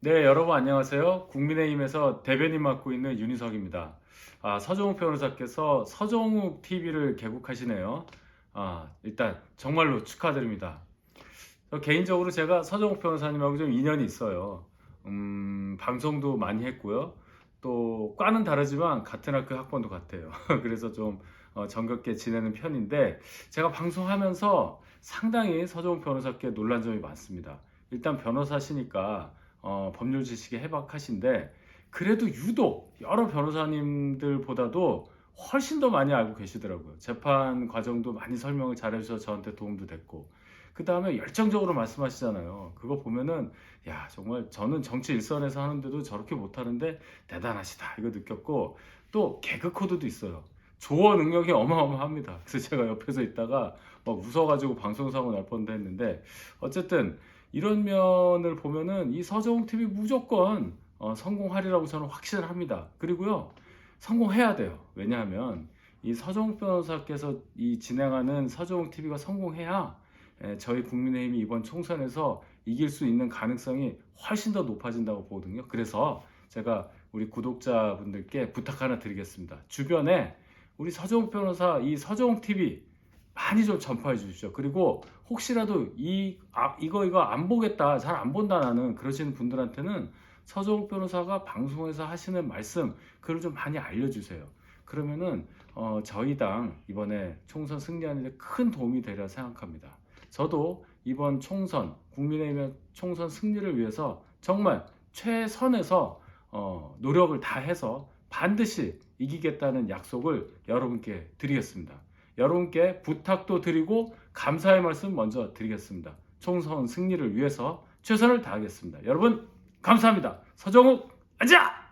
네, 여러분 안녕하세요. 국민의힘에서 대변인 맡고 있는 윤희석입니다. 아, 서정욱 변호사께서 서정욱 TV를 개국하시네요. 아, 일단 정말로 축하드립니다. 저 개인적으로 제가 서정욱 변호사님하고 좀 인연이 있어요. 음, 방송도 많이 했고요. 또 과는 다르지만 같은 학교 학번도 같아요. 그래서 좀 어, 정겹게 지내는 편인데 제가 방송하면서 상당히 서정욱 변호사께 놀란 점이 많습니다. 일단 변호사시니까 어, 법률 지식이 해박하신데 그래도 유독 여러 변호사님들보다도 훨씬 더 많이 알고 계시더라고요. 재판 과정도 많이 설명을 잘해주셔서 저한테 도움도 됐고 그 다음에 열정적으로 말씀하시잖아요. 그거 보면은 야 정말 저는 정치 일선에서 하는데도 저렇게 못하는데 대단하시다 이거 느꼈고 또 개그 코드도 있어요. 조어 능력이 어마어마합니다. 그래서 제가 옆에서 있다가 막 웃어가지고 방송 사고 날 뻔도 했는데 어쨌든 이런 면을 보면은 이 서정욱 TV 무조건 어, 성공하리라고 저는 확신을 합니다. 그리고요 성공해야 돼요. 왜냐하면 이 서정욱 변호사께서 이 진행하는 서정욱 TV가 성공해야 에, 저희 국민의힘이 이번 총선에서 이길 수 있는 가능성이 훨씬 더 높아진다고 보거든요. 그래서 제가 우리 구독자분들께 부탁 하나 드리겠습니다. 주변에 우리 서정욱 변호사 이 서정욱 TV 많이 좀 전파해 주십시오. 그리고 혹시라도 이 아, 이거 이거 안 보겠다, 잘 안 본다 나는 그러시는 분들한테는 서정욱 변호사가 방송에서 하시는 말씀 그걸 좀 많이 알려주세요. 그러면은 어, 저희 당 이번에 총선 승리하는데 큰 도움이 되리라 생각합니다. 저도 이번 총선 국민의힘의 총선 승리를 위해서 정말 최선에서 어, 노력을 다해서 반드시 이기겠다는 약속을 여러분께 드리겠습니다. 여러분께 부탁도 드리고 감사의 말씀 먼저 드리겠습니다. 총선 승리를 위해서 최선을 다하겠습니다. 여러분 감사합니다. 서정욱 아자!